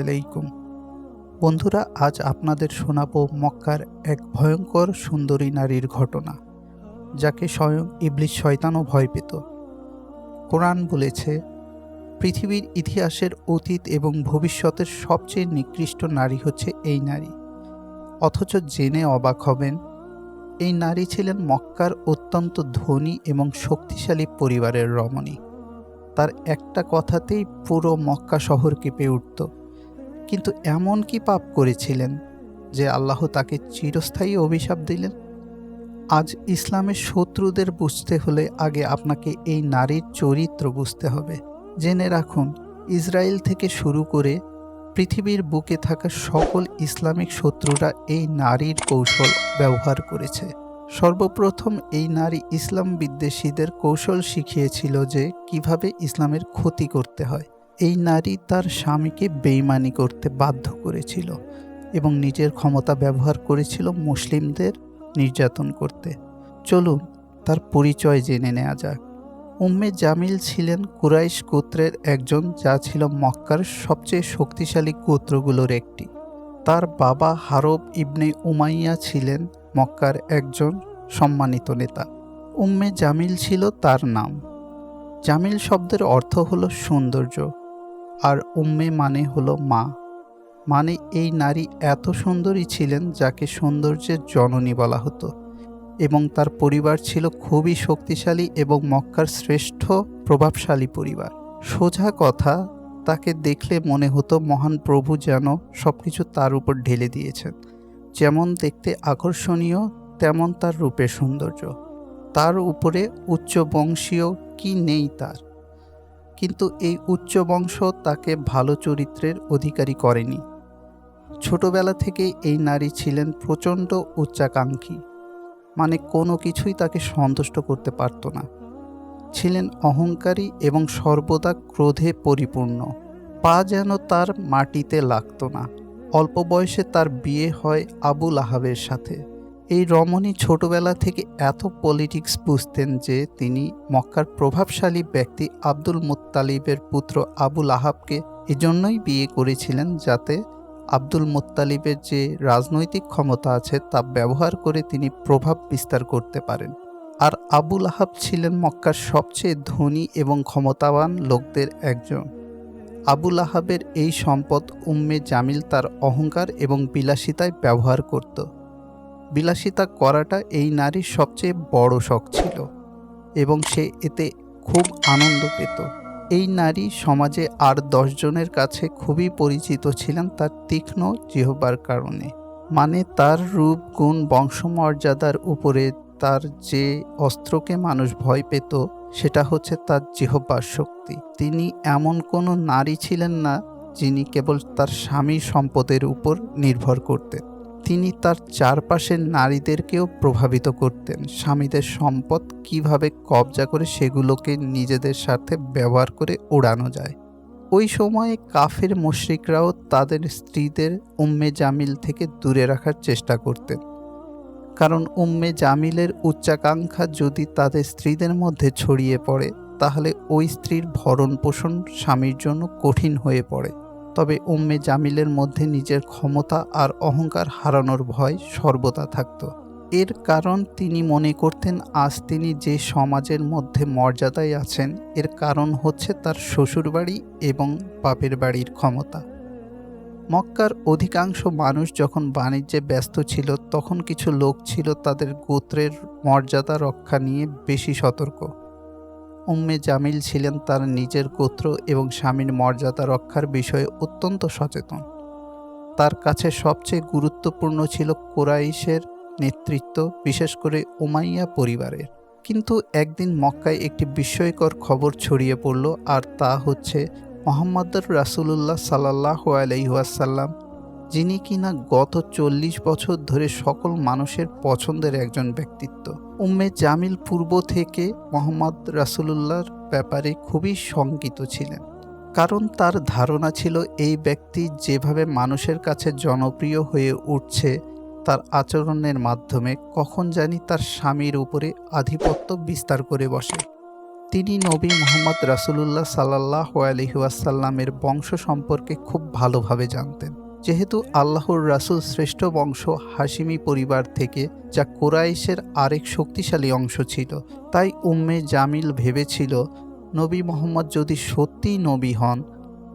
আলাইকুম। বন্ধুরা, আজ আপনাদের শোনাবো মক্কার এক ভয়ঙ্কর সুন্দরী নারীর ঘটনা, যাকে স্বয়ং ইবলিশ শয়তানও ভয় পেত। কোরআন বলেছে, পৃথিবীর ইতিহাসের অতীত এবং ভবিষ্যতের সবচেয়ে নিকৃষ্ট নারী হচ্ছে এই নারী। অথচ জেনে অবাক হবেন, এই নারী ছিলেন মক্কার অত্যন্ত ধনী এবং শক্তিশালী পরিবারের রমণী। তার একটা কথাতেই পুরো মক্কা শহর কেঁপে উঠত। কিন্তু এমন কি পাপ করেছিলেন যে আল্লাহ তাকে চিরস্থায়ী অভিশাপ দিলেন? আজ ইসলামের শত্রুদের বুঝতে হলে আগে আপনাকে এই নারীর চরিত্র বুঝতে হবে। জেনে রাখুন, ইসরায়েল থেকে শুরু করে পৃথিবীর বুকে থাকা সকল ইসলামিক শত্রুরা এই নারীর কৌশল ব্যবহার করেছে। সর্বপ্রথম এই নারী ইসলাম বিদ্বেষীদের কৌশল শিখিয়েছিল যে কীভাবে ইসলামের ক্ষতি করতে হয়। এই নারী তার স্বামীকে বেইমানি করতে বাধ্য করেছিল এবং নিজের ক্ষমতা ব্যবহার করেছিল মুসলিমদের নির্যাতন করতে। চলুন তার পরিচয় জেনে নেওয়া যাক। উম্মে জামিল ছিলেন কুরাইশ গোত্রের একজন যা ছিল মক্কার সবচেয়ে শক্তিশালী গোত্রগুলোর একটি। তার বাবা হারব ইবনে উমাইয়া ছিলেন মক্কার একজন সম্মানিত নেতা। উম্মে জামিল ছিল তার নাম। জামিল শব্দের অর্থ হলো সৌন্দর্য। আর উম্মে মানে হলো মা। মানে এই নারী এত সুন্দরী ছিলেন যাকে সৌন্দর্যের জননী বলা হতো এবং তার পরিবার ছিল খুবই শক্তিশালী এবং মক্কার শ্রেষ্ঠ প্রভাবশালী পরিবার। সোজা কথা, তাকে দেখলে মনে হতো মহান প্রভু যেন সব কিছু তার উপর ঢেলে দিয়েছেন। যেমন দেখতে আকর্ষণীয়, তেমন তার রূপের সৌন্দর্য। তার উপরে উচ্চ বংশীয় কি নেই তার? কিন্তু এই উচ্চ বংশ তাকে ভালো চরিত্রের অধিকারী করেনি। ছোটবেলা থেকে এই নারী ছিলেন প্রচণ্ড উচ্চাকাঙ্ক্ষী মানে কোনো কিছুই তাকে সন্তুষ্ট করতে পারত না। ছিলেন অহংকারী এবং সর্বদা ক্রোধে পরিপূর্ণ। পা যেন তার মাটিতে লাগত না। অল্প বয়সে তার বিয়ে হয় আবুল আহাবের সাথে। এই রমণী ছোটবেলা থেকে এত পলিটিক্স বুঝতেন যে তিনি মক্কার প্রভাবশালী ব্যক্তি আব্দুল মুত্তালিবের পুত্র আবুল আহাবকে এজন্যই বিয়ে করেছিলেন যাতে আব্দুল মুত্তালিবের যে রাজনৈতিক ক্ষমতা আছে তা ব্যবহার করে তিনি প্রভাব বিস্তার করতে পারেন। আর আবুল আহাব ছিলেন মক্কার সবচেয়ে ধনী এবং ক্ষমতাবান লোকদের একজন। আবুল আহাবের এই সম্পদ উম্মে জামিল তার অহংকার এবং বিলাসিতায় ব্যবহার করত। বিলাসিতা করাটা এই নারীর সবচেয়ে বড় শখ ছিল এবং সে এতে খুব আনন্দ পেত। এই নারী সমাজে আর দশজনের কাছে খুবই পরিচিত ছিলেন তার তীক্ষ্ণ জিহবার কারণে। মানে তার রূপ, গুণ, বংশমর্যাদার উপরে তার যে অস্ত্রকে মানুষ ভয় পেত, সেটা হচ্ছে তার জিহ্বার শক্তি। তিনি এমন কোনো নারী ছিলেন না যিনি কেবল তার স্বামীর সম্পদের উপর নির্ভর করতেন। তিনি তার চারপাশের নারীদেরকেও প্রভাবিত করতেন। স্বামীদের সম্পদ কীভাবে কবজা করে সেগুলোকে নিজেদের সাথে ব্যবহার করে ওড়ানো যায়। ওই সময়ে কাফের মুশরিকরাও তাদের স্ত্রীদের উম্মে জামিল থেকে দূরে রাখার চেষ্টা করতেন। কারণ উম্মে জামিলের উচ্চাকাঙ্ক্ষা যদি তাদের স্ত্রীদের মধ্যে ছড়িয়ে পড়ে, তাহলে ওই স্ত্রীর ভরণ পোষণ স্বামীর জন্য কঠিন হয়ে পড়ে। তবে উম্মে জামিলের মধ্যে নিজের ক্ষমতা আর অহংকার হারানোর ভয় সর্বদা থাকত। এর কারণ তিনি মনে করতেন, আজ তিনি যে সমাজের মধ্যে মর্যাদায় আছেন, এর কারণ হচ্ছে তার শ্বশুরবাড়ি এবং বাপের বাড়ির ক্ষমতা। মক্কার অধিকাংশ মানুষ যখন বাণিজ্যে ব্যস্ত ছিল, তখন কিছু লোক ছিল তাদের গোত্রের মর্যাদা রক্ষা নিয়ে বেশি সতর্ক। উম্মে জামিল ছিলেন তার নিজের গোত্র এবং স্বামীর মর্যাদা রক্ষার বিষয়ে অত্যন্ত সচেতন। তার কাছে সবচেয়ে গুরুত্বপূর্ণ ছিল কোরাইশের নেতৃত্ব, বিশেষ করে উমাইয়া পরিবারের। কিন্তু একদিন মক্কায় একটি বিস্ময়কর খবর ছড়িয়ে পড়ল, আর তা হচ্ছে, মোহাম্মদুর রাসুলুল্লাহ সাল্লাহ আলাইহাসাল্লাম যিনি কিনা গত চল্লিশ বছর ধরে সকল মানুষের পছন্দের একজন ব্যক্তিত্ব। উম্মে জামিল পূর্ব থেকে মোহাম্মদ রাসুলুল্লাহর ব্যাপারে খুবই শঙ্কিত ছিলেন। কারণ তার ধারণা ছিল এই ব্যক্তি যেভাবে মানুষের কাছে জনপ্রিয় হয়ে উঠছে, তার আচরণের মাধ্যমে কখন জানি তার স্বামীর উপরে আধিপত্য বিস্তার করে বসে। তিনি নবী মোহাম্মদ রাসুলুল্লাহ সাল্লাহ আলহিউসাল্লামের বংশ সম্পর্কে খুব ভালোভাবে জানতেন। যেহেতু আল্লাহর রাসুল শ্রেষ্ঠ বংশ হাসিমি পরিবার থেকে, যা কোরাইশের আরেক শক্তিশালী অংশ ছিল, তাই উম্মে জামিল ভেবেছিল, নবী মোহাম্মদ যদি সত্যিই নবী হন,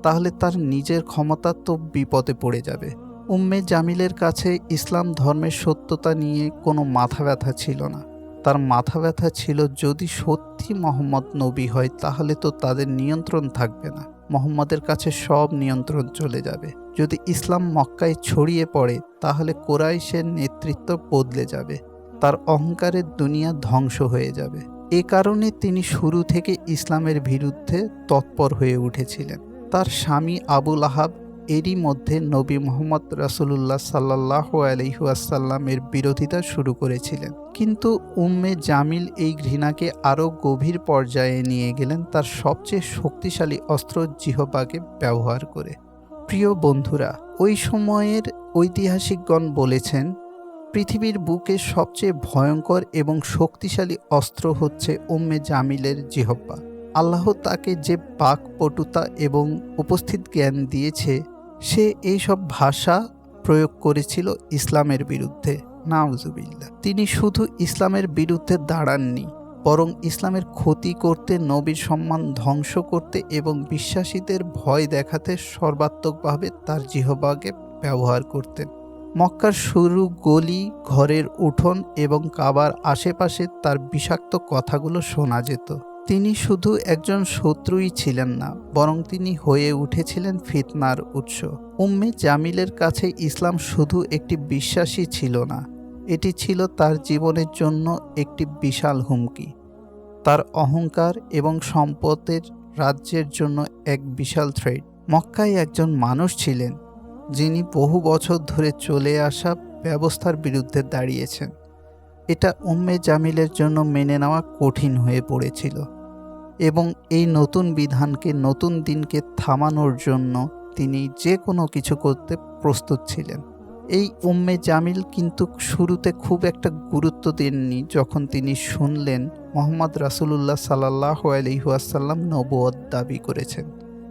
তাহলে তার নিজের ক্ষমতা তো বিপদে পড়ে যাবে। উম্মে জামিলের কাছে ইসলাম ধর্মের সত্যতা নিয়ে কোনো মাথা ব্যথা ছিল না। তার মাথা ব্যথা ছিল, যদি সত্যি মোহাম্মদ নবী হয়, তাহলে তো তাদের নিয়ন্ত্রণ থাকবে না। মোহাম্মদের কাছে সব নিয়ন্ত্রণ চলে যাবে। যদি ইসলাম মক্কায় ছড়িয়ে পড়ে, তাহলে কোরাইশের নেতৃত্ব বদলে যাবে। তার অহংকারের দুনিয়া ধ্বংস হয়ে যাবে। এ কারণে তিনি শুরু থেকে ইসলামের বিরুদ্ধে তৎপর হয়ে উঠেছিলেন। তার স্বামী আবুল আহাব এরই মধ্যে নবী মোহাম্মদ রাসুলুল্লাহ সাল্লাহ আলহিহাসাল্লামের বিরোধিতা শুরু করেছিলেন। কিন্তু উম্মে জামিল এই ঘৃণাকে আরও গভীর পর্যায়ে নিয়ে গেলেন তার সবচেয়ে শক্তিশালী অস্ত্র জিহবাকে ব্যবহার করে। প্রিয় বন্ধুরা, ওই সময়ের ঐতিহাসিকগণ বলেছেন, পৃথিবীর বুকে সবচেয়ে ভয়ঙ্কর এবং শক্তিশালী অস্ত্র হচ্ছে উম্মে জামিলের জিহব্বা আল্লাহ তাকে যে বাক পটুতা এবং উপস্থিত জ্ঞান দিয়েছে সে এইসব ভাষা প্রয়োগ করেছিল ইসলামের বিরুদ্ধে। নাউজুবিল্লা তিনি শুধু ইসলামের বিরুদ্ধে দাঁড়াননি, বরং ইসলামের ক্ষতি করতে, নবীর সম্মান ধ্বংস করতে এবং বিশ্বাসীদের ভয় দেখাতে সর্বাত্মকভাবে তার জিহবাগে ব্যবহার করতেন। মক্কার শুরু গলি, ঘরের উঠোন এবং কাবার আশেপাশে তার বিষাক্ত কথাগুলো শোনা যেত। তিনি শুধু একজন শত্রুই ছিলেন না, বরং তিনি হয়ে উঠেছিলেন ফিতনার উৎস। উম্মে জামিলের কাছে ইসলাম শুধু একটি বিশ্বাসই ছিল না, এটি ছিল তার জীবনের জন্য একটি বিশাল হুমকি। তার অহংকার এবং সম্পদের রাজ্যের জন্য এক বিশাল থ্রেড মক্কায় একজন মানুষ ছিলেন, যিনি বহু বছর ধরে চলে আসা ব্যবস্থার বিরুদ্ধে দাঁড়িয়েছেন। এটা উম্মে জামিলের জন্য মেনে নেওয়া কঠিন হয়ে পড়েছিল। এবং এই নতুন বিধানকে, নতুন দিনকে থামানোর জন্য তিনি যে কোনো কিছু করতে প্রস্তুত ছিলেন। এই উম্মে জামিল কিন্তু শুরুতে খুব একটা গুরুত্ব দেননি যখন তিনি শুনলেন মোহাম্মদ রাসুলুল্লাহ সাল্লাহ আলহিহাসাল্লাম নবদ দাবি করেছেন।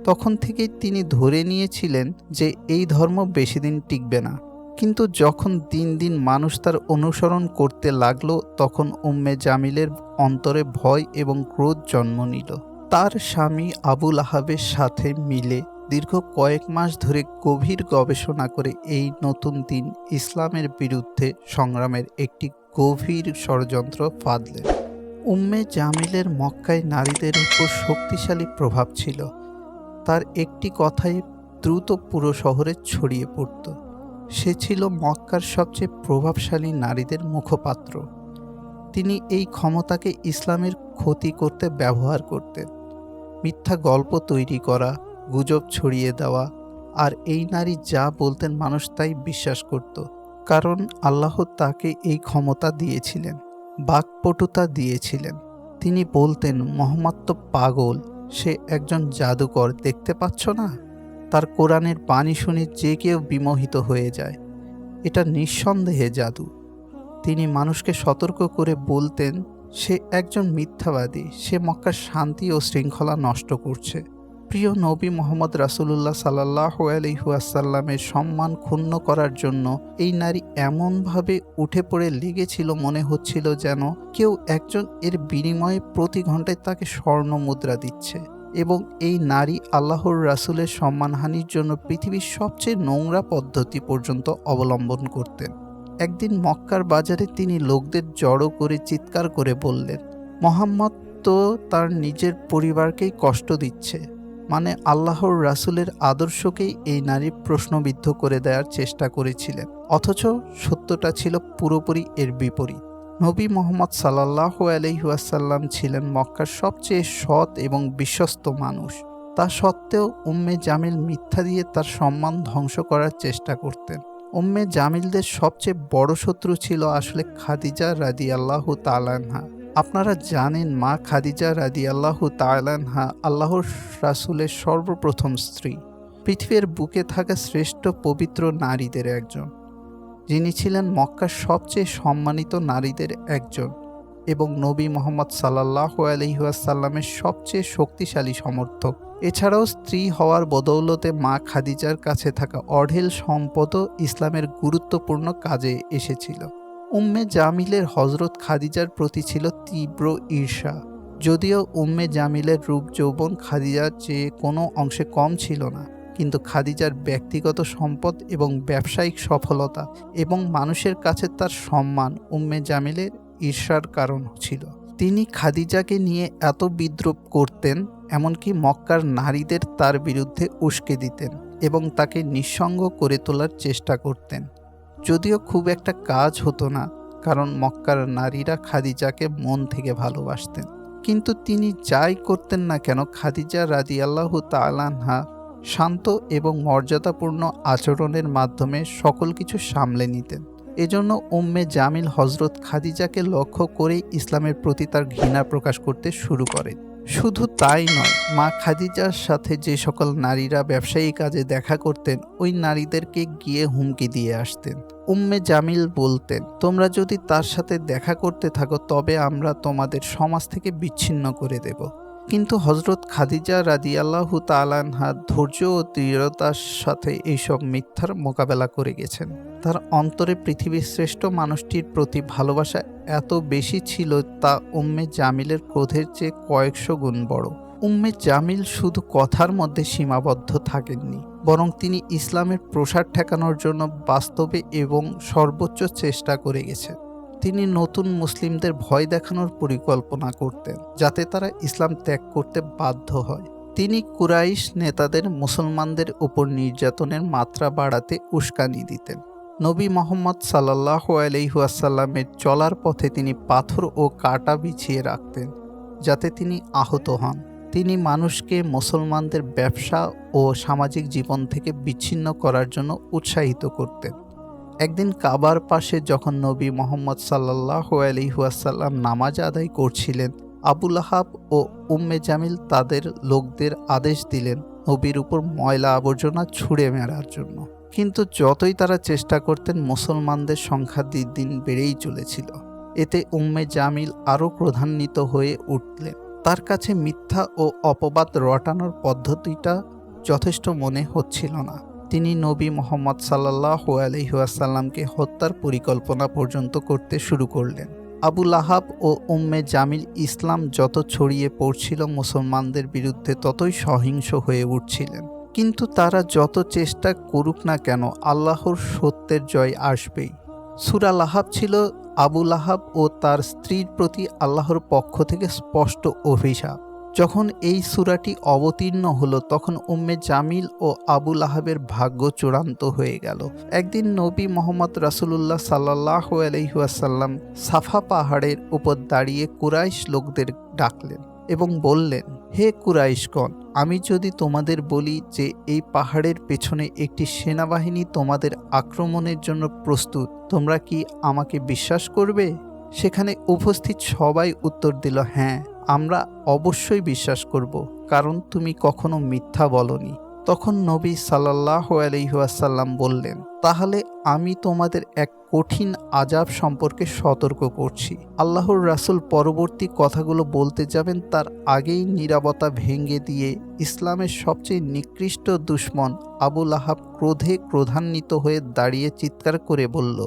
তখন থেকেই তিনি ধরে নিয়েছিলেন যে এই ধর্ম বেশি দিন টিকবে না। কিন্তু যখন দিন দিন মানুষ তার অনুসরণ করতে লাগল, তখন উম্মে জামিলের অন্তরে ভয় এবং ক্রোধ জন্ম নিল। তার স্বামী আবুল আহাবের সাথে মিলে দীর্ঘ কয়েক মাস ধরে গভীর গবেষণা করে এই নতুন দিন ইসলামের বিরুদ্ধে সংগ্রামের একটি গভীর ষড়যন্ত্র ফাঁদলেন। উম্মে জামিলের মক্কায় নারীদের উপর শক্তিশালী প্রভাব ছিল। তার একটি কথাই দ্রুত পুরো শহরে ছড়িয়ে পড়ত। সে ছিল মক্কার সবচেয়ে প্রভাবশালী নারীদের মুখপাত্র। তিনি এই ক্ষমতাকে ইসলামের ক্ষতি করতে ব্যবহার করতেন। মিথ্যা গল্প তৈরি করা, গুজব ছড়িয়ে দেওয়া, আর এই নারী যা বলতেন মানুষ তাই বিশ্বাস করত, কারণ আল্লাহ তাকে এই ক্ষমতা দিয়েছিলেন, বাকপটুতা দিয়েছিলেন। তিনি বলতেন, মোহাম্মদ তো পাগল, সে একজন জাদুকর, দেখতে পাচ্ছ না? তার কোরআনের বাণী শুনে যে কেউ বিমোহিত হয়ে যায়। এটা নিঃসন্দেহে জাদু। তিনি মানুষকে সতর্ক করে বলতেন, সে একজন মিথ্যাবাদী। সে মক্কার শান্তি ও শৃঙ্খলা নষ্ট করছে। প্রিয় নবী মোহাম্মদ রাসুলুল্লাহ সাল্লাহ আলহিহাসাল্লামের সম্মান ক্ষুণ্ণ করার জন্য এই নারী এমনভাবে উঠে পড়ে লেগেছিল মনে হচ্ছিল যেন কেউ একজন এর বিনিময়ে প্রতি ঘন্টায় তাকে স্বর্ণ মুদ্রা দিচ্ছে। এবং এই নারী আল্লাহর রাসুলের সম্মানহানির জন্য পৃথিবীর সবচেয়ে নোংরা পদ্ধতি পর্যন্ত অবলম্বন করতেন। একদিন মক্কার বাজারে তিনি লোকদের জড়ো করে চিৎকার করে বললেন, মোহাম্মদ তো তার নিজের পরিবারকেই কষ্ট দিচ্ছে মানে আল্লাহর রাসুলের আদর্শকেই এই নারী প্রশ্নবিদ্ধ করে দেওয়ার চেষ্টা করেছিলেন, অথচ সত্যটা ছিল পুরোপুরি এর বিপরীত। নবী মোহাম্মদ সাল্লাহ আলহিউসাল্লাম ছিলেন মক্কার সবচেয়ে সৎ এবং বিশ্বস্ত মানুষ। তা সত্ত্বেও উম্মে জামিল মিথ্যা দিয়ে তার সম্মান ধ্বংস করার চেষ্টা করতেন। উম্মে জামিলদের সবচেয়ে বড় শত্রু ছিল আসলে খাদিজা রাদি আল্লাহ তালানহা আপনারা জানেন মা খাদিজা রাদি আল্লাহ তালানহা আল্লাহর রাসুলের সর্বপ্রথম স্ত্রী। পৃথিবীর বুকে থাকা শ্রেষ্ঠ পবিত্র নারীদের একজন। যিনি ছিলেন মক্কার সবচেয়ে সম্মানিত নারীদের একজন এবং নবী মোহাম্মদ সাল্লাহ আলহিহাসাল্লামের সবচেয়ে শক্তিশালী সমর্থক। এছাড়াও স্ত্রী হওয়ার বদৌলতে মা খাদিজার কাছে থাকা অঢেল সম্পদও ইসলামের গুরুত্বপূর্ণ কাজে এসেছিল। উম্মে জামিলের হজরত খাদিজার প্রতি ছিল তীব্র ঈর্ষা। যদিও উম্মে জামিলের রূপ যৌবন খাদিজার চেয়ে কোনো অংশে কম ছিল না। কিন্তু খাদিজার ব্যক্তিগত সম্পদ এবং ব্যবসায়িক সফলতা এবং মানুষের কাছে তার সম্মান উম্মে জামিলের ঈর্ষার কারণ ছিল। তিনি খাদিজাকে নিয়ে এত বিদ্রুপ করতেন, এমনকি মক্কার নারীদের তার বিরুদ্ধে উস্কে দিতেন এবং তাকে নিঃসঙ্গ করে তোলার চেষ্টা করতেন। যদিও খুব একটা কাজ হতো না, কারণ মক্কার নারীরা খাদিজাকে মন থেকে ভালোবাসতেন। কিন্তু তিনি যাই করতেন না কেন, খাদিজা রাজি আল্লাহ তালানহা শান্ত এবং মর্যাদাপূর্ণ আচরণের মাধ্যমে সকল কিছু সামলে নিতেন। এজন্য উম্মে জামিল হজরত খাদিজাকে লক্ষ্য করে ইসলামের প্রতি তার ঘৃণা প্রকাশ করতে শুরু করেন শুধু তাই নয়, মা খাদিজার সাথে যে সকল নারীরা ব্যবসায়ী কাজে দেখা করতেন, ওই নারীদেরকে গিয়ে হুমকি দিয়ে আসতেন। উম্মে জামিল বলতেন, তোমরা যদি তার সাথে দেখা করতে থাকো, তবে আমরা তোমাদের সমাজ থেকে বিচ্ছিন্ন করে দেব। কিন্তু হজরত খাদিজা রাদিয়াল্লাহু তালানহা ধৈর্য ও দৃঢ়তার সাথে এইসব মিথ্যার মোকাবেলা করে গেছেন। তার অন্তরে পৃথিবীর শ্রেষ্ঠ মানুষটির প্রতি ভালোবাসা এত বেশি ছিল তা উম্মে জামিলের ক্রোধের চেয়ে কয়েকশো গুণ বড়। উম্মে জামিল শুধু কথার মধ্যে সীমাবদ্ধ থাকেননি, বরং তিনি ইসলামের প্রসার ঠেকানোর জন্য বাস্তবে এবং সর্বোচ্চ চেষ্টা করে গেছেন। তিনি নতুন মুসলিমদের ভয় দেখানোর পরিকল্পনা করতেন, যাতে তারা ইসলাম ত্যাগ করতে বাধ্য হয়। তিনি কুরাইশ নেতাদের মুসলমানদের উপর নির্যাতনের মাত্রা বাড়াতে উস্কানি দিতেন। নবী মোহাম্মদ সাল্লাহ আলহিহাসাল্লামের চলার পথে তিনি পাথর ও কাটা বিছিয়ে রাখতেন, যাতে তিনি আহত হন। তিনি মানুষকে মুসলমানদের ব্যবসা ও সামাজিক জীবন থেকে বিচ্ছিন্ন করার জন্য উৎসাহিত করতেন। একদিন কাবার পাশে যখন নবী মোহাম্মদ সাল্লাহ আলিহাসাল্লাম নামাজ আদায় করছিলেন আবুল আহাব ও উম্মে জামিল তাদের লোকদের আদেশ দিলেন নবীর উপর ময়লা আবর্জনা ছুঁড়ে মেরার জন্য। কিন্তু যতই তারা চেষ্টা করতেন, মুসলমানদের সংখ্যা দিন দিন বেড়েই চলেছিল। এতে উম্মে জামিল আরও প্রধান্বিত হয়ে উঠলেন। তার কাছে মিথ্যা ও অপবাদ রটানোর পদ্ধতিটা যথেষ্ট মনে হচ্ছিল না। তিনি নবী মোহাম্মদ সাল্লাহ আলহিহাসাল্লামকে হত্যার পরিকল্পনা পর্যন্ত করতে শুরু করলেন। আবু আহাব ও উম্মে জামিল ইসলাম যত ছড়িয়ে পড়ছিল মুসলমানদের বিরুদ্ধে ততই সহিংস হয়ে উঠছিলেন। কিন্তু তারা যত চেষ্টা করুক না কেন, আল্লাহর সত্যের জয় আসবেই। সুরা লাহাব ছিল আবু আহাব ও তার স্ত্রীর প্রতি আল্লাহর পক্ষ থেকে স্পষ্ট অভিশাপ। যখন এই সুরাটি অবতীর্ণ হলো, তখন উম্মে জামিল ও আবুল আহাবের ভাগ্য চূড়ান্ত হয়ে গেল। একদিন নবী মোহাম্মদ রাসুলুল্লাহ সাল্লাহ আলহিহাসাল্লাম সাফা পাহাড়ের উপর দাঁড়িয়ে কুরাইশ লোকদের ডাকলেন এবং বললেন, হে কুরাইশগণ, আমি যদি তোমাদের বলি যে এই পাহাড়ের পেছনে একটি সেনাবাহিনী তোমাদের আক্রমণের জন্য প্রস্তুত, তোমরা কি আমাকে বিশ্বাস করবে? সেখানে উপস্থিত সবাই উত্তর দিল হ্যাঁ। আমরা অবশ্যই বিশ্বাস করব, কারণ তুমি কখনো মিথ্যা বলনি। তখন নবী সাল্লাহ আলহিহাসাল্লাম বললেন, তাহলে আমি তোমাদের এক কঠিন আজাব সম্পর্কে সতর্ক করছি। আল্লাহর রাসুল পরবর্তী কথাগুলো বলতে যাবেন, তার আগেই নিরাপত্তা ভেঙে দিয়ে ইসলামের সবচেয়ে নিকৃষ্ট দুশ্মন আবুল আহাব ক্রোধে ক্রোধান্বিত হয়ে দাঁড়িয়ে চিৎকার করে বলল,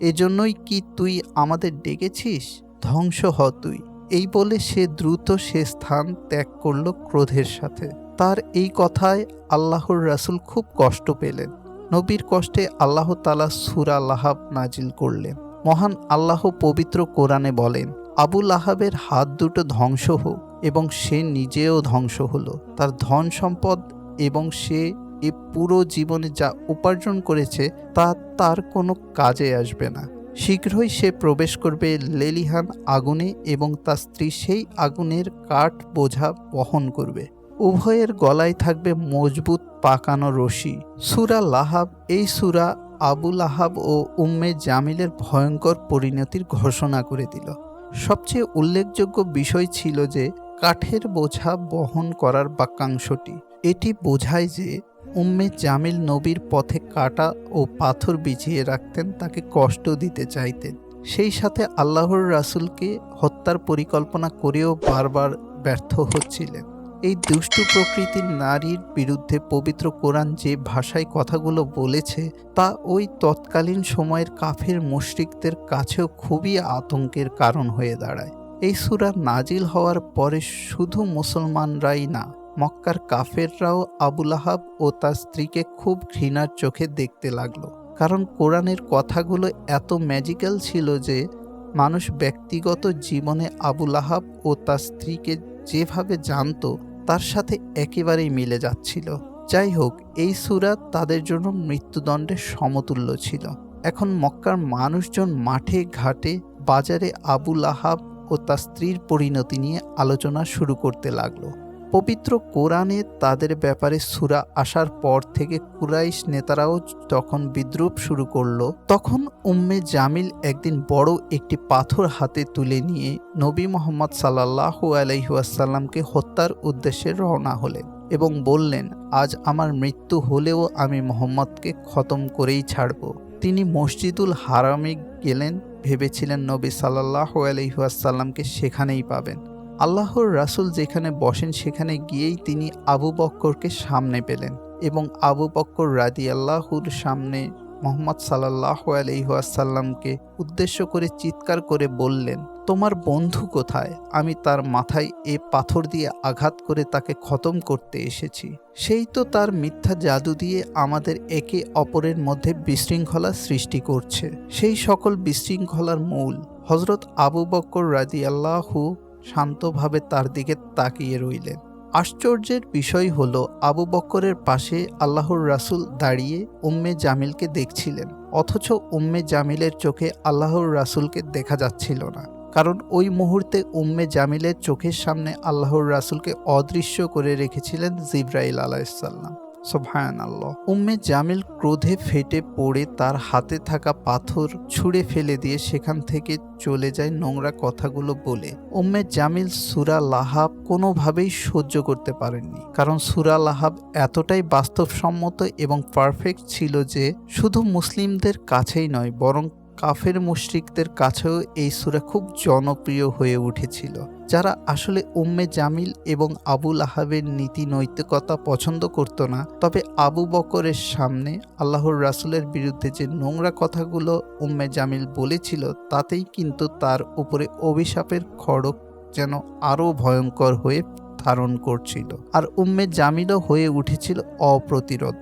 এজন্যই কি তুই আমাদের ডেকেছিস? ধ্বংস হ তুই। এই বলে সে দ্রুত সে স্থান ত্যাগ করল ক্রোধের সাথে। তার এই কথায় আল্লাহর রাসুল খুব কষ্ট পেলেন। নবীর কষ্টে আল্লাহ তালা সুরা লাহাব নাজিল করলেন। মহান আল্লাহ পবিত্র কোরআনে বলেন আবুল আহাবের হাত দুটো ধ্বংস হোক এবং সে নিজেও ধ্বংস হলো। তার ধন সম্পদ এবং সে এ পুরো জীবনে যা উপার্জন করেছে তা তার কোনো কাজে আসবে না। শীঘ্রই সে প্রবেশ করবে লেলিহান আগুনে এবং তার স্ত্রী সেই আগুনের কাঠ বোঝা বহন করবে। উভয়ের গলায় থাকবে মজবুত পাকানো রশি। সুরা লাহাব, এই সুরা আবু লাহাব ও উম্মে জামিলের ভয়ঙ্কর পরিণতির ঘোষণা করে দিল। সবচেয়ে উল্লেখযোগ্য বিষয় ছিল যে, কাঠের বোঝা বহন করার বাক্যাংশটি। এটি বোঝায় যে উম্মে জামিল নবীর পথে কাটা ও পাথর বিছিয়ে রাখতেন, তাকে কষ্ট দিতে চাইতেন। সেই সাথে আল্লাহর রাসুলকে হত্যার পরিকল্পনা করেও বারবার ব্যর্থ হচ্ছিলেন। এই দুষ্টু প্রকৃতির নারীর বিরুদ্ধে পবিত্র কোরআন যে ভাষায় কথাগুলো বলেছে, তা ওই তৎকালীন সময়ের কাফের মুশরিকদের কাছেও খুবই আতঙ্কের কারণ হয়ে দাঁড়ায়। এই সূরা নাজিল হওয়ার পরে শুধু মুসলমানরাই না মক্কার কাফেররাও আবুল আহাব ও তার স্ত্রীকে খুব ঘৃণার চোখে দেখতে লাগল। কারণ কোরআনের কথাগুলো এত ম্যাজিক্যাল ছিল যে মানুষ ব্যক্তিগত জীবনে আবুল আহাব ও তার স্ত্রীকে যেভাবে জানতো, তার সাথে একেবারেই মিলে যাচ্ছিল। যাই হোক, এই সুরা তাদের জন্য মৃত্যুদণ্ডের সমতুল্য ছিল। এখন মক্কার মানুষজন মাঠে, ঘাটে, বাজারে আবুল আহাব ও তার স্ত্রীর পরিণতি নিয়ে আলোচনা শুরু করতে লাগল। পবিত্র কোরআনে তাদের ব্যাপারে সুরা আসার পর থেকে কুরাইশ নেতারাও যখন বিদ্রুপ শুরু করল, তখন উম্মে জামিল একদিন বড় একটি পাথর হাতে তুলে নিয়ে নবী মোহাম্মদ সাল্লাহ আলাইহাসাল্লামকে হত্যার উদ্দেশ্যে রওনা হলেন এবং বললেন, আজ আমার মৃত্যু হলেও আমি মোহাম্মদকে খতম করেই ছাড়ব। তিনি মসজিদুল হারামে গেলেন, ভেবেছিলেন নবী সাল্লাহ আলহিহাসাল্লামকে সেখানেই পাবেন। আল্লাহর রাসূল যেখানে বসেন সেখানে গিয়েই তিনি আবু বক্করকে সামনে পেলেন এবং আবু বক্কর রাদি আল্লাহুর সামনে মোহাম্মদ সাল্লাহ আলহিহাসাল্লামকে উদ্দেশ্য করে চিৎকার করে বললেন, তোমার বন্ধু কোথায়? আমি তার মাথায় এ পাথর দিয়ে আঘাত করে তাকে খতম করতে এসেছি। সেই তো তার মিথ্যা জাদু দিয়ে আমাদের একে অপরের মধ্যে বিশৃঙ্খলা সৃষ্টি করছে। সেই সকল বিশৃঙ্খলার মূল হজরত আবু বক্কর রাদি আল্লাহু শান্তভাবে তার দিকে তাকিয়ে রইলেন। আশ্চর্যের বিষয় হলো, আবু বক্করের পাশে আল্লাহর রাসূল দাঁড়িয়ে উম্মে জামিলকে দেখছিলেন, অথচ উম্মে জামিলের চোখে আল্লাহর রাসুলকে দেখা যাচ্ছিল না। কারণ ওই মুহূর্তে উম্মে জামিলের চোখের সামনে আল্লাহর রাসুলকে অদৃশ্য করে রেখেছিলেন জিব্রাইল আলাইসাল্লাম সোভায়ান আল্লাহ উম্মে জামিল ক্রোধে ফেটে পড়ে তার হাতে থাকা পাথর ছুঁড়ে ফেলে দিয়ে সেখান থেকে চলে যায় নোংরা কথাগুলো বলে। উম্মে জামিল সুরা লাহাব কোনোভাবেই সহ্য করতে পারেননি। কারণ সুরা লাহাব এতটাই বাস্তবসম্মত এবং পারফেক্ট ছিল যে শুধু মুসলিমদের কাছেই নয়, বরং কাফের মুশরিকদের কাছেও এই সুরা খুব জনপ্রিয় হয়ে উঠেছিল। যারা আসলে উম্মে জামিল এবং আবুল আহাবের নীতি নৈতিকতা পছন্দ করত না, তবে আবু বকরের সামনে আল্লাহর রাসুলের বিরুদ্ধে যে নোংরা কথাগুলো উম্মে জামিল বলেছিল, তাতেই কিন্তু তার উপরে অভিশাপের খড়ক যেন আরও ভয়ঙ্কর হয়ে ধারণ করছিল। আর উম্মে জামিলও হয়ে উঠেছিল অপ্রতিরোধ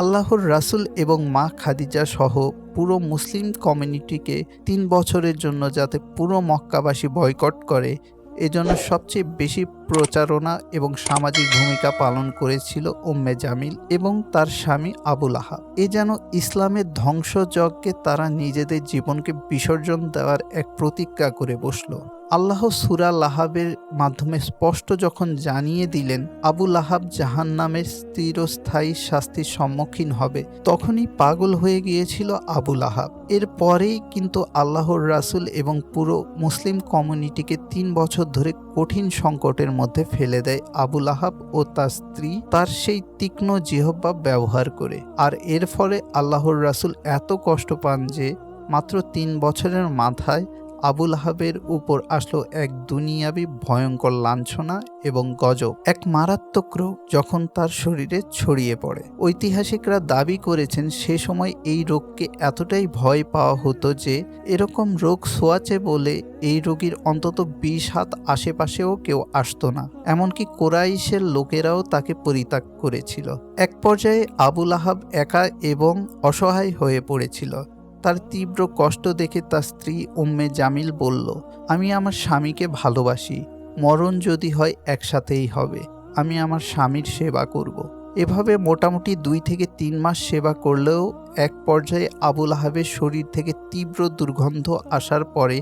আল্লাহর রাসুল এবং মা খাদিজা সহ পুরো মুসলিম কমিউনিটিকে তিন বছরের জন্য যাতে পুরো মক্কাবাসী বয়কট করে, এজন্য সবচেয়ে বেশি প্রচারণা এবং সামাজিক ভূমিকা পালন করেছিল উম্মে জামিল এবং তার স্বামী আবুল আহাব। এ যেন ইসলামের ধ্বংসযজ্ঞে তারা নিজেদের জীবনকে বিসর্জন দেওয়ার এক প্রতিজ্ঞা করে বসল। আল্লাহ সুরা লাহাবের মাধ্যমে স্পষ্ট যখন জানিয়ে দিলেন, আবু লাহাব জাহান নামের স্থিরস্থায়ী শাস্তির সম্মুখীন হবে, তখনই পাগল হয়ে গিয়েছিল আবু লাহাব। এর পরেই কিন্তু আল্লাহর রাসুল এবং পুরো মুসলিম কমিউনিটিকে তিন বছর ধরে কঠিন সংকটের মধ্যে ফেলে দেয় আবু লাহাব ও তার স্ত্রী তার সেই তীক্ষ্ণ জিহব্বা ব্যবহার করে। আর এর ফলে আল্লাহর রাসুল এত কষ্ট পান যে, মাত্র তিন বছরের মাথায় আবুল আহাবের উপর আসলো এক দুনিয়াবি ভয়ঙ্কর লাঞ্ছনা এবং গজব। এক মারাত্মক রোগ যখন তার শরীরে ছড়িয়ে পড়ে। ঐতিহাসিকরা দাবি করেছেন সে সময় এই রোগকে এতটাই ভয় পাওয়া হতো যে এরকম রোগ সোয়াচে বলে এই রোগীর অন্তত বিশ হাত আশেপাশেও কেউ আসতো না। এমনকি কোরাইশের লোকেরাও তাকে পরিত্যাগ করেছিল। এক পর্যায়ে আবুল আহাব একা এবং অসহায় হয়ে পড়েছিল। তার তীব্র কষ্ট দেখে তার স্ত্রী উম্মে জামিল বলল, আমি আমার স্বামীকে ভালোবাসি। মরণ যদি হয়, একসাথেই হবে। আমি আমার স্বামীর সেবা করব। এভাবে মোটামুটি দুই থেকে তিন মাস সেবা করলেও এক পর্যায়ে আবুল আহাবের শরীর থেকে তীব্র দুর্গন্ধ আসার পরে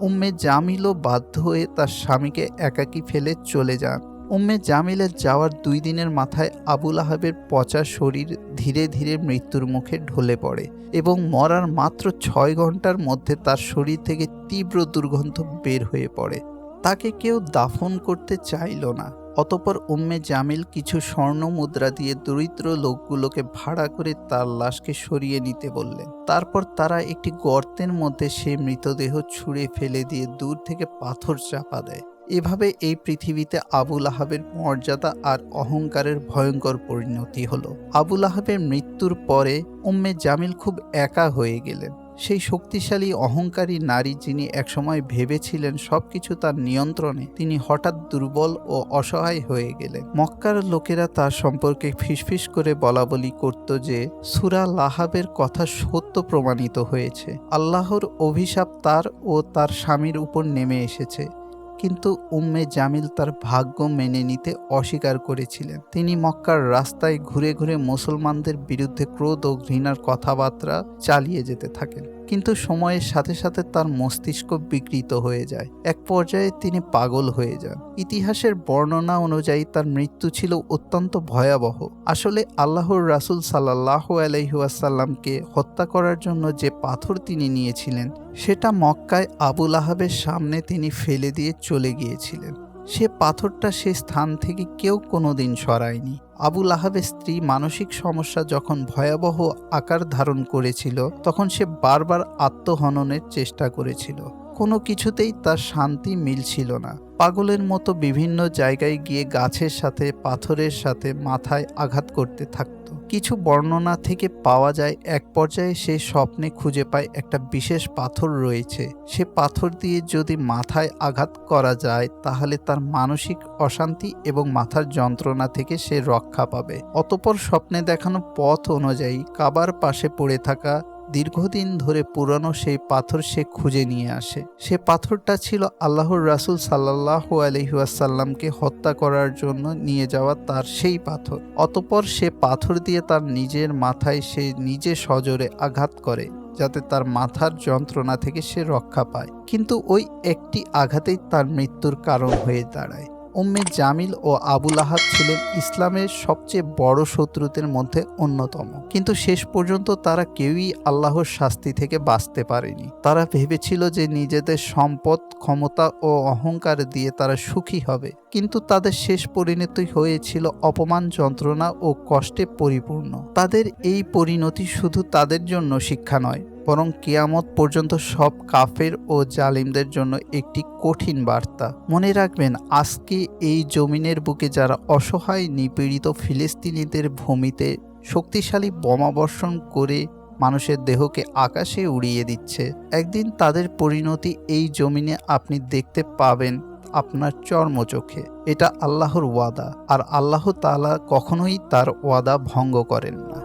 উম্মে জামিলও বাধ্য হয়ে তার স্বামীকে একাকি ফেলে চলে যান। উম্মে জামিলের যাওয়ার দুই দিনের মাথায় আবুল আহাবের পচা শরীর ধীরে ধীরে মৃত্যুর মুখে ঢলে পড়ে এবং মরার মাত্র ছয় ঘণ্টার মধ্যে তার শরীর থেকে তীব্র দুর্গন্ধ বের হয়ে পড়ে। তাকে কেউ দাফন করতে চাইল না। অতপর উম্মে জামিল কিছু স্বর্ণ মুদ্রা দিয়ে দরিদ্র লোকগুলোকে ভাড়া করে তার লাশকে সরিয়ে নিতে বললেন। তারপর তারা একটি গর্তের মধ্যে সে মৃতদেহ ছুঁড়ে ফেলে দিয়ে দূর থেকে পাথর চাপা দেয়। এভাবে এই পৃথিবীতে আবুল আহাবের মর্যাদা আর অহংকারের ভয়ঙ্কর পরিণতি হলো। আবুল আহাবের মৃত্যুর পরে উম্মে জামিল খুব একা হয়ে গেলেন। সেই শক্তিশালী, অহংকারী নারী যিনি একসময় ভেবেছিলেন সবকিছু তার নিয়ন্ত্রণে, তিনি হঠাৎ দুর্বল ও অসহায় হয়ে গেলেন। মক্কার লোকেরা তার সম্পর্কে ফিসফিস করে বলা বলি করত যে, সুরা লাহাবের কথা সত্য প্রমাণিত হয়েছে। আল্লাহর অভিশাপ তার ও তার স্বামীর উপর নেমে এসেছে। কিন্তু উম্মে জামিল তার ভাগ্য মেনে নিতে অস্বীকার করেছিলেন। তিনি মক্কার রাস্তায় ঘুরে ঘুরে মুসলমানদের বিরুদ্ধে ক্রোধ ও ঘৃণার কথাবার্তা চালিয়ে যেতে থাকেন। কিন্তু সময়ের সাথে সাথে তার মস্তিষ্ক বিকৃত হয়ে যায়। এক পর্যায়ে তিনি পাগল হয়ে যান। ইতিহাসের বর্ণনা অনুযায়ী তার মৃত্যু ছিল অত্যন্ত ভয়াবহ। আসলে আল্লাহর রাসুল সাল্লাহ আলহিউসাল্লামকে হত্যা করার জন্য যে পাথর তিনি নিয়েছিলেন, সেটা মক্কায় আবুল আহাবের সামনে তিনি ফেলে দিয়ে চলে গিয়েছিলেন। সে পাথরটা সে স্থান থেকে কেউ কোনোদিন সরায়নি। আবুল আহাবের স্ত্রী মানসিক সমস্যা যখন ভয়াবহ আকার ধারণ করেছিল, তখন সে বারবার আত্মহননের চেষ্টা করেছিল। কোনো কিছুতেই তার শান্তি মিলছিল না। পাগলের মতো বিভিন্ন জায়গায় গিয়ে গাছের সাথে, পাথরের সাথে মাথায় আঘাত করতে থাকত। কিছু বর্ণনা থেকে পাওয়া যায়, এক পর্যায়ে সে স্বপ্নে খুঁজে পায় একটা বিশেষ পাথর রয়েছে। সে পাথর দিয়ে যদি মাথায় আঘাত করা যায়, তাহলে তার মানসিক অশান্তি এবং মাথার যন্ত্রণা থেকে সে রক্ষা পাবে। অতপর স্বপ্নে দেখানো পথ অনুযায়ী কাবার পাশে পড়ে থাকা দীর্ঘদিন ধরে পুরানো সেই পাথর সে খুঁজে নিয়ে আসে। সে পাথরটা ছিল আল্লাহর রাসুল সাল্লাহ আলহিউসাল্লামকে হত্যা করার জন্য নিয়ে যাওয়া তার সেই পাথর। অতপর সে পাথর দিয়ে তার নিজের মাথায় সে নিজে সজোরে আঘাত করে, যাতে তার মাথার যন্ত্রণা থেকে সে রক্ষা পায়। কিন্তু ওই একটি আঘাতেই তার মৃত্যুর কারণ হয়ে দাঁড়ায়। উম্মে জামিল ও আবুল আহাব ছিলেন ইসলামের সবচেয়ে বড় শত্রুদের মধ্যে অন্যতম। কিন্তু শেষ পর্যন্ত তারা কেউই আল্লাহর শাস্তি থেকে বাঁচতে পারেনি। তারা ভেবেছিল যে নিজেদের সম্পদ, ক্ষমতা ও অহংকার দিয়ে তারা সুখী হবে। কিন্তু তাদের শেষ পরিণতি হয়েছিল অপমান, যন্ত্রণা ও কষ্টে পরিপূর্ণ। তাদের এই পরিণতি শুধু তাদের জন্য শিক্ষা নয় বরং কিয়ামত পর্যন্ত সব কাফের ও জালিমদের জন্য একটি কঠিন বার্তা। মনে রাখবেন, আজকে এই জমিনের বুকে যারা অসহায়, নিপীড়িত ফিলিস্তিনিদের ভূমিতে শক্তিশালী বোমাবর্ষণ করে মানুষের দেহকে আকাশে উড়িয়ে দিচ্ছে, একদিন তাদের পরিণতি এই জমিনে আপনি দেখতে পাবেন আপনার চর্মচোখে এটা আল্লাহর ওয়াদা, আর আল্লাহ তালা কখনোই তার ওয়াদা ভঙ্গ করেন না।